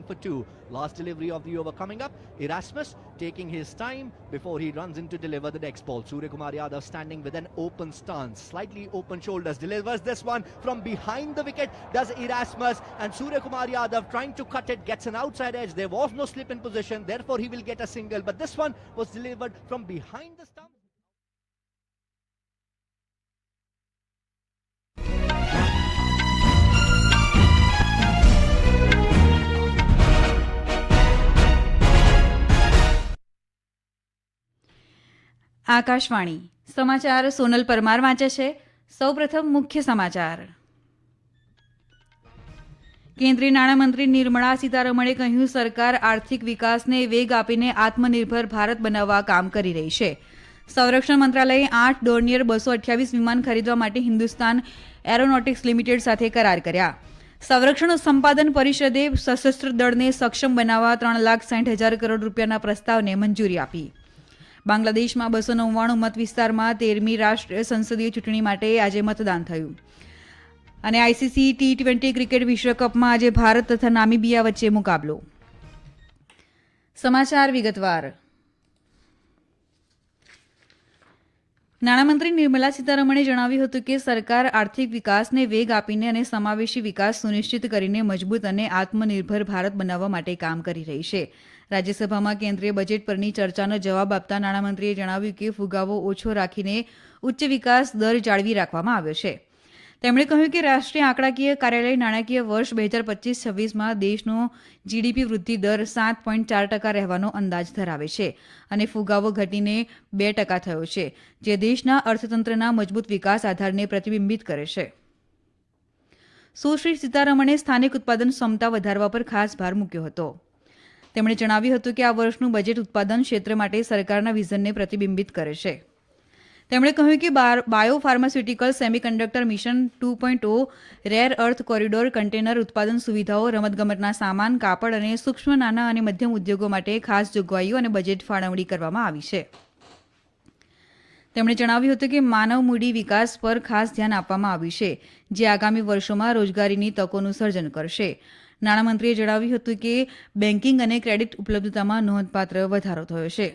for two. Last delivery of the over coming up. Erasmus taking his time before he runs in to deliver the next ball. Surya Kumar Yadav standing with an open stance, slightly open shoulders, delivers this one from behind the wicket. Does Erasmus and Surya Kumar Yadav trying to cut it, gets an outside edge. There was no slip in position, therefore he will get a single. But this one was delivered from behind the stump. Akashvani. સમાચાર સોનલ પરમાર વાંચે છે. સૌપ્રથમ મુખ્ય સમાચાર. કેન્દ્રીય નાણામંત્રી નિર્મળા સીતારમણે કહ્યું, સરકાર આર્થિક વિકાસને વેગ આપીને આત્મનિર્ભર ભારત બનાવવા કામ કરી રહી છે. સંરક્ષણ મંત્રાલયે આઠ ડોર્નિયર બસો અઠ્યાવીસ વિમાન ખરીદવા માટે હિન્દુસ્તાન એરોનોટિક્સ લિમિટેડ સાથે કરાર કર્યા. સંરક્ષણ સંપાદન પરિષદે સશસ્ત્ર દળને સક્ષમ બનાવવા ત્રણ લાખ સાઠ હજાર કરોડ રૂપિયાના પ્રસ્તાવને મંજૂરી આપી. બાંગ્લાદેશમાં બસો નવ્વાણું મત વિસ્તારમાં તેરમી રાષ્ટ્રીય સંસદીય ચૂંટણી માટે આજે મતદાન થયું. અને આઈસીસી ટી ટ્વેન્ટી ક્રિકેટ વિશ્વકપમાં આજે ભારત તથા નામીબિયા વચ્ચે મુકાબલો. સમાચાર વિગતવાર. નાણામંત્રી નિર્મલા સીતારમણે જણાવ્યું હતું કે સરકાર આર્થિક વિકાસને વેગ આપીને અને સમાવેશી વિકાસ સુનિશ્ચિત કરીને મજબૂત અને આત્મનિર્ભર ભારત બનાવવા માટે કામ કરી રહી છે. રાજ્યસભામાં કેન્દ્રીય બજેટ પરની ચર્ચાનો જવાબ આપતા નાણામંત્રીએ જણાવ્યું કે ફુગાવો ઓછો રાખીને ઉચ્ચ વિકાસ દર જાળવી રાખવામાં આવ્યો છે. તેમણે કહ્યું કે રાષ્ટ્રીય આંકડાકીય કાર્યાલય નાણાકીય વર્ષ બે હજાર પચીસ છવ્વીસમાં દેશનો જીડીપી વૃદ્ધિ દર સાત પોઈન્ટ ચાર ટકા રહેવાનો અંદાજ ધરાવે છે અને ફુગાવો ઘટીને બે ટકા થયો છે, જે દેશના અર્થતંત્રના મજબૂત વિકાસ આધારને પ્રતિબિંબિત કરે છે. સુશ્રી સીતારમણે સ્થાનિક ઉત્પાદન ક્ષમતા વધારવા પર ખાસ ભાર મૂક્યો હતો. તેમણે જણાવ્યું હતું કે આ વર્ષનું બજેટ ઉત્પાદન ક્ષેત્ર માટે સરકારના વિઝનને પ્રતિબિંબિત કરે છે. તેમણે કહ્યું કે bio pharmaceutical semiconductor mission two point o, rare earth corridor container ઉત્પાદન સુવિધાઓ, રમતગમતના સામાન, કાપડ અને સૂક્ષ્મ નાના અને મધ્યમ ઉદ્યોગો માટે ખાસ જોગવાઈઓ અને બજેટ ફાળવણી કરવામાં આવી છે. તેમણે જણાવ્યું હતું કે માનવ મૂડી વિકાસ પર ખાસ ધ્યાન આપવામાં આવ્યું છે, જે આગામી વર્ષોમાં રોજગારીની તકોનું સર્જન કરશે. નાણામંત્રીએ જણાવ્યું હતું કે બેન્કિંગ અને ક્રેડિટ ઉપલબ્ધતામાં નોંધપાત્ર વધારો થયો છે.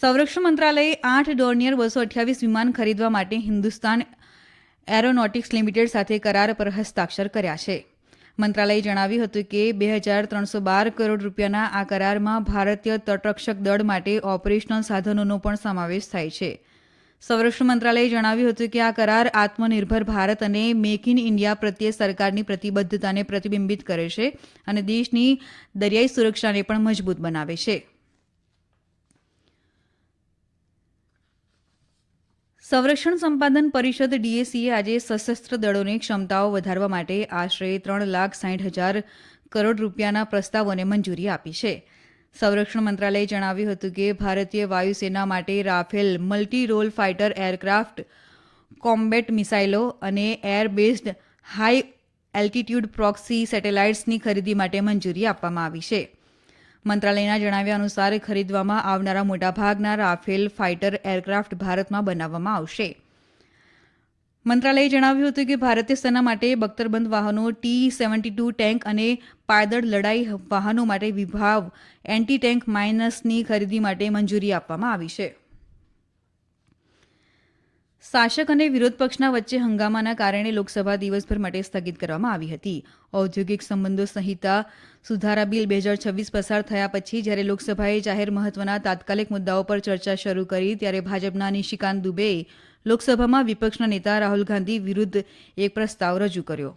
સંરક્ષણ મંત્રાલયે આઠ ડોર્નિયર બસો અઠ્યાવીસ વિમાન ખરીદવા માટે હિન્દુસ્તાન એરોનોટિક્સ લિમિટેડ સાથે કરાર પર હસ્તાક્ષર કર્યા છે. મંત્રાલયે જણાવ્યું હતું કે બે હજાર ત્રણસો બાર કરોડ રૂપિયાના આ કરારમાં ભારતીય તટરક્ષક દળ માટે ઓપરેશનલ સાધનોનો પણ સમાવેશ થાય છે. સંરક્ષણ મંત્રાલયે જણાવ્યું હતું કે આ કરાર આત્મનિર્ભર ભારત અને મેક ઇન ઇન્ડિયા પ્રત્યે સરકારની પ્રતિબદ્ધતાને પ્રતિબિંબિત કરે છે અને દેશની દરિયાઈ સુરક્ષાને પણ મજબૂત બનાવે છે. સંરક્ષણ સંપાદન પરિષદ ડીએસીએ આજે સશસ્ત્ર દળોની ક્ષમતાઓ વધારવા માટે આશરે ત્રણ લાખ સાઠ હજાર કરોડ રૂપિયાના પ્રસ્તાવોને મંજૂરી આપી છે. સંરક્ષણ મંત્રાલયે જણાવ્યું હતું કે ભારતીય વાયુસેના માટે Rafale multi role fighter aircraft, combat મિસાઇલો અને air based high altitude proxy સેટેલાઇટ્સની ખરીદી માટે મંજૂરી આપવામાં આવી છે. મંત્રાલયના જણાવ્યા અનુસાર ખરીદવામાં આવનારા મોટાભાગના રાફેલ ફાઇટર એરક્રાફ્ટ ભારતમાં બનાવવામાં આવશે. મંત્રાલયે જણાવ્યું હતું કે ભારતીય સેના માટે બખ્તરબંધ વાહનો ટી સેવન્ટી ટુ ટેન્ક અને પાયદળ લડાઈ વાહનો માટે વિભાવ એન્ટી ટેન્ક માઇનસની ખરીદી માટે મંજૂરી આપવામાં આવી છે. શાસક અને વિરોધ પક્ષના વચ્ચે હંગામાના કારણે લોકસભા દિવસભર માટે સ્થગિત કરવામાં આવી હતી. ઔદ્યોગિક સંબંધો સંહિતા સુધારા બિલ બે હજાર છવ્વીસ પસાર થયા પછી જ્યારે લોકસભાએ જાહેર મહત્વના તાત્કાલિક મુદ્દાઓ પર ચર્ચા શરૂ કરી ત્યારે ભાજપના નિશિકાંત દુબેએ લોકસભામાં વિપક્ષના નેતા રાહુલ ગાંધી વિરુદ્ધ એક પ્રસ્તાવ રજૂ કર્યો.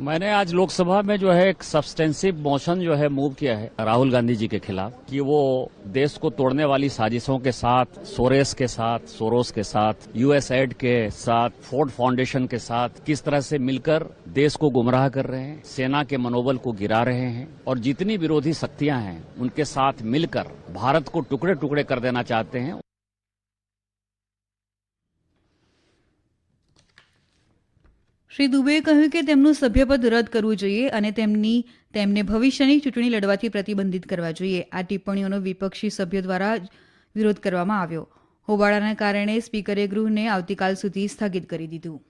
मैंने आज लोकसभा में जो है एक सब्सटेंसिव मोशन जो है मूव किया है राहुल गांधी जी के खिलाफ कि वो देश को तोड़ने वाली साजिशों के साथ, सोरेस के साथ, सोरोस के साथ यूएसएड के साथ फोर्ड फाउंडेशन के साथ किस तरह से मिलकर देश को गुमराह कर रहे हैं, सेना के मनोबल को गिरा रहे हैं और जितनी विरोधी शक्तियाँ हैं, उनके साथ मिलकर भारत को टुकड़े टुकड़े कर देना चाहते हैं। શ્રી દુબેએ કહ્યું કે તેમનું સભ્યપદ રદ કરવું જોઈએ અને તેમની, તેમને ભવિષ્યની ચૂંટણી લડવાથી પ્રતિબંધિત કરવા જોઈએ. આ ટિપ્પણીઓનો વિપક્ષી સભ્યો દ્વારા વિરોધ કરવામાં આવ્યો. હોબાળાના કારણે સ્પીકરે ગૃહને આવતીકાલ સુધી સ્થગિત કરી દીધું.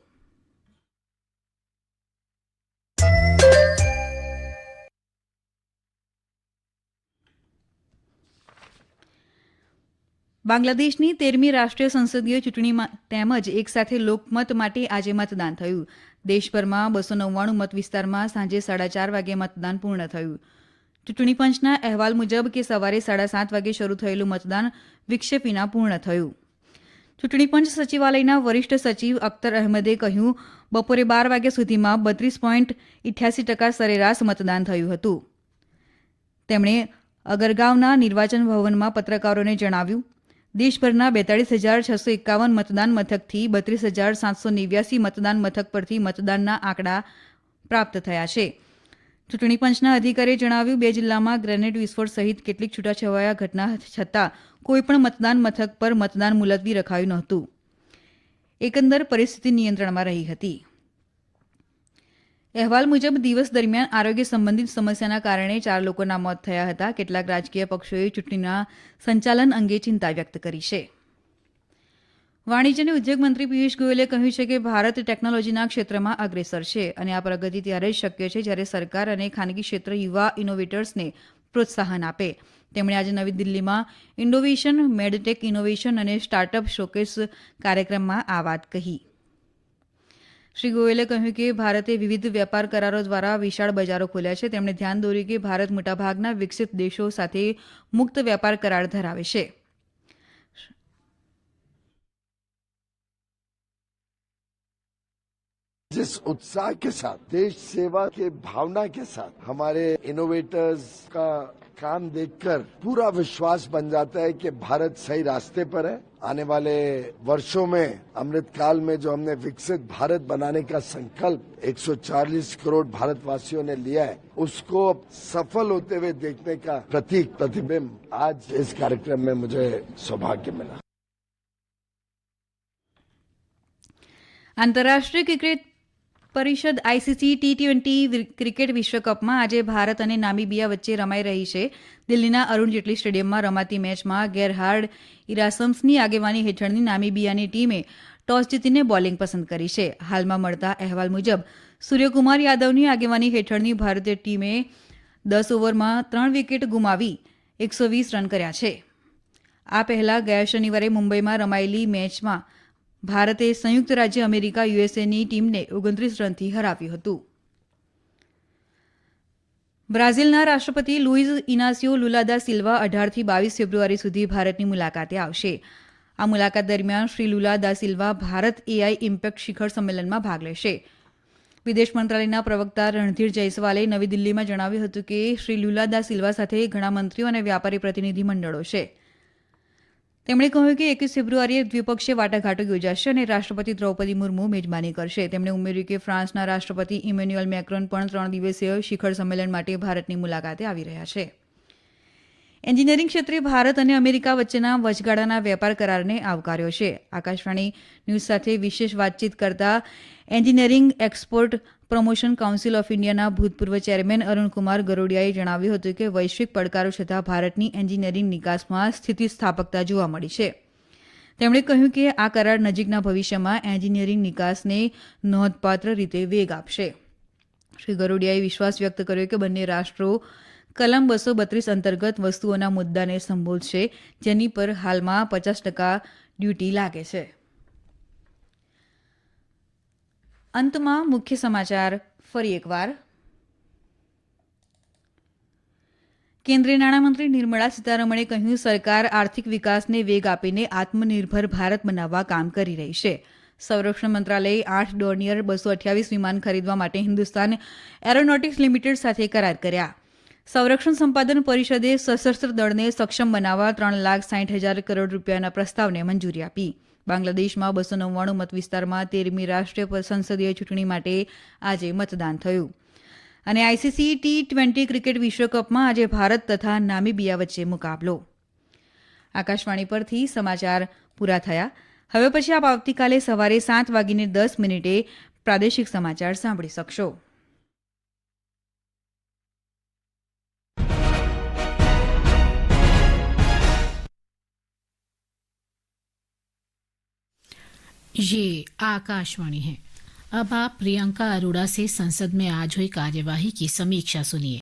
બાંગ્લાદેશની તેરમી રાષ્ટ્રીય સંસદીય ચૂંટણીમાં તેમજ એકસાથે લોકમત માટે આજે મતદાન થયું. દેશભરમાં બસો નવ્વાણું મત વિસ્તારમાં સાંજે સાડા ચાર વાગે મતદાન પૂર્ણ થયું. ચૂંટણી પંચના અહેવાલ મુજબ કે સવારે સાડા સાત વાગે શરૂ થયેલું મતદાન વિક્ષેપીના પૂર્ણ થયું. ચૂંટણી પંચ સચિવાલયના વરિષ્ઠ સચિવ અખ્તર અહેમદે કહ્યું, બપોરે બાર વાગ્યા સુધીમાં બત્રીસ પોઈન્ટ ઇઠ્યાસી ટકા સરેરાશ મતદાન થયું હતું. તેમણે અગરગાંવના નિર્વાચન ભવનમાં પત્રકારોને જણાવ્યું દેશભરના બેતાળીસ હજાર છસો એકાવન મતદાન મથકથી બત્રીસ હજાર સાતસો નેવ્યાસી મતદાન મથક પરથી મતદાનના આંકડા પ્રાપ્ત થયા છે. ચૂંટણી પંચના અધિકારીએ જણાવ્યું, બે જિલ્લામાં ગ્રેનેડ વિસ્ફોટ સહિત કેટલીક છૂટાછવાયા ઘટના છતાં કોઈપણ મતદાન મથક પર મતદાન મુલતવી રખાયું નહોતું. એકંદર પરિસ્થિતિ નિયંત્રણમાં રહી હતી. અહેવાલ મુજબ દિવસ દરમિયાન આરોગ્ય સંબંધિત સમસ્યાના કારણે ચાર લોકોના મોત થયા હતા. કેટલાક રાજકીય પક્ષોએ ચૂંટણીના સંચાલન અંગે ચિંતા વ્યક્ત કરી છે. વાણિજ્ય અને ઉદ્યોગ મંત્રી પિયુષ ગોયલે કહ્યું છે કે ભારત ટેકનોલોજીના ક્ષેત્રમાં અગ્રેસર છે અને આ પ્રગતિ ત્યારે જ શક્ય છે જ્યારે સરકાર અને ખાનગી ક્ષેત્ર યુવા ઇનોવેટર્સને પ્રોત્સાહન આપે. તેમણે આજે નવી દિલ્હીમાં ઇન્ડોવેશન medtech innovation and startup showcase કાર્યક્રમમાં આ વાત કહી. શ્રી ગોયલે કહ્યું કે ભારતે વિવિધ વેપાર કરારો દ્વારા વિશાળ બજારો ખોલ્યા છે તેમણે ધ્યાન દોર્યું કે ભારત મોટાભાગના વિકસિત દેશો સાથે મુક્ત વેપાર કરાર ધરાવે છે जिस उत्साह के साथ देश सेवा के भावना के साथ हमारे इनोवेटर्स का काम देखकर पूरा विश्वास बन जाता है कि भारत सही रास्ते पर है आने वाले वर्षों में अमृत काल में जो हमने विकसित भारत बनाने का संकल्प 140 करोड़ भारतवासियों ने लिया है, उसको सफल होते हुए देखने का प्रतीक, प्रतिबिंब आज इस कार्यक्रम में मुझे सौभाग्य मिला। अंतर्राष्ट्रीय क्रिकेट પરિષદ આઈસીસી ટી ટ્વેન્ટી ક્રિકેટ વિશ્વકપમાં આજે ભારત અને નામીબિયા વચ્ચે રમાઈ રહી છે. દિલ્હીના અરુણ જેટલી સ્ટેડિયમમાં રમાતી મેચમાં ગેરહાર્ડ ઇરાસમ્સની આગેવાની હેઠળની નામીબિયાની ટીમે ટોસ જીતીને બોલિંગ પસંદ કરી છે. હાલમાં મળતા અહેવાલ મુજબ, સૂર્યકુમાર યાદવની આગેવાની હેઠળની ભારતીય ટીમે દસ ઓવરમાં ત્રણ વિકેટ ગુમાવી એકસો વીસ રન કર્યા છે. આ પહેલા ગયા શનિવારે મુંબઈમાં રમાયેલી મેચમાં ભારતે સંયુક્ત રાજ્ય અમેરિકા યુએસએની ટીમને ઓગણત્રીસ રનથી હરાવ્યું હતું. બ્રાઝિલના રાષ્ટ્રપતિ લુઇઝ ઇનાસિયો લુલાદા સિલ્વા અઢારથી બાવીસ ફેબ્રુઆરી સુધી ભારતની મુલાકાતે આવશે. આ મુલાકાત દરમિયાન Shri Lula da Silva Bharat AI impact શિખર સંમેલનમાં ભાગ લેશે. વિદેશ મંત્રાલયના પ્રવક્તા રણધીર જયસ્વાલે નવી દિલ્હીમાં જણાવ્યું હતું કે શ્રી લુલાદા સિલ્વા સાથે ઘણા મંત્રીઓ અને વ્યાપારી પ્રતિનિધિ મંડળો છે. તેમણે કહ્યું કે એકવીસ ફેબ્રુઆરીએ દ્વિપક્ષીય વાટાઘાટો યોજાશે અને રાષ્ટ્રપતિ દ્રૌપદી મુર્મુ મેજબાની કરશે. તેમણે ઉમેર્યું કે ફ્રાન્સના રાષ્ટ્રપતિ ઇમેન્યુઅલ મેક્રોન પણ ત્રણ દિવસીય શિખર સંમેલન માટે ભારતની મુલાકાતે આવી રહ્યા છે. એન્જિનિયરિંગ ક્ષેત્રે ભારત અને અમેરિકા વચ્ચેના વચગાળાના વેપાર કરારને આવકાર્યો છે. આકાશવાણી ન્યૂઝ સાથે વિશેષ વાતચીત કરતા engineering export promotion council of ઇન્ડિયાના ભૂતપૂર્વ ચેરમેન અરુણકુમાર ગરોડિયાએ જણાવ્યું હતું કે વૈશ્વિક પડકારો છતાં ભારતની એન્જિનિયરિંગ નિકાસમાં સ્થિતિસ્થાપકતા જોવા મળી છે. તેમણે કહ્યું કે આ કરાર નજીકના ભવિષ્યમાં એન્જિનિયરિંગ નિકાસને નોંધપાત્ર રીતે વેગ આપશે. શ્રી ગરોડિયાએ વિશ્વાસ વ્યક્ત કર્યો કે બંને રાષ્ટ્રો કલમ બસો બત્રીસ અંતર્ગત વસ્તુઓના મુદ્દાને સંબોધશે, જેની પર હાલમાં પચાસ ટકા ડ્યુટી લાગે છે. અંતમાં મુખ્ય સમાચાર ફરી એકવાર. કેન્દ્રીય નાણામંત્રી નિર્મળા સીતારમણે કહ્યું, સરકાર આર્થિક વિકાસને વેગ આપીને આત્મનિર્ભર ભારત બનાવવા કામ કરી રહી છે. સંરક્ષણ મંત્રાલયે આઠ ડોર્નિયર બસો અઠ્યાવીસ વિમાન ખરીદવા માટે હિન્દુસ્તાન એરોનોટિક્સ લિમિટેડ સાથે કરાર કર્યા. સંરક્ષણ સંપાદન પરિષદે સશસ્ત્ર દળને સક્ષમ બનાવવા ત્રણ લાખ સાઠ હજાર કરોડ રૂપિયાના પ્રસ્તાવને મંજૂરી આપી. બાંગ્લાદેશમાં બસો નવ્વાણું મત વિસ્તારમાં તેરમી રાષ્ટ્રીય સંસદીય ચૂંટણી માટે આજે મતદાન થયું. અને આઈસીસી ટી ટ્વેન્ટી ક્રિકેટ વિશ્વકપમાં આજે ભારત તથા નામીબિયા વચ્ચે મુકાબલો. આકાશવાણી પરથી સમાચાર પૂરા થયા. હવે પછી આપ આવતીકાલે સવારે સાત વાગીને દસ મિનિટે પ્રાદેશિક સમાચાર સાંભળી શકશો. ये आकाशवाणी है अब आप प्रियंका अरोड़ा से संसद में आज हुई कार्यवाही की समीक्षा सुनिए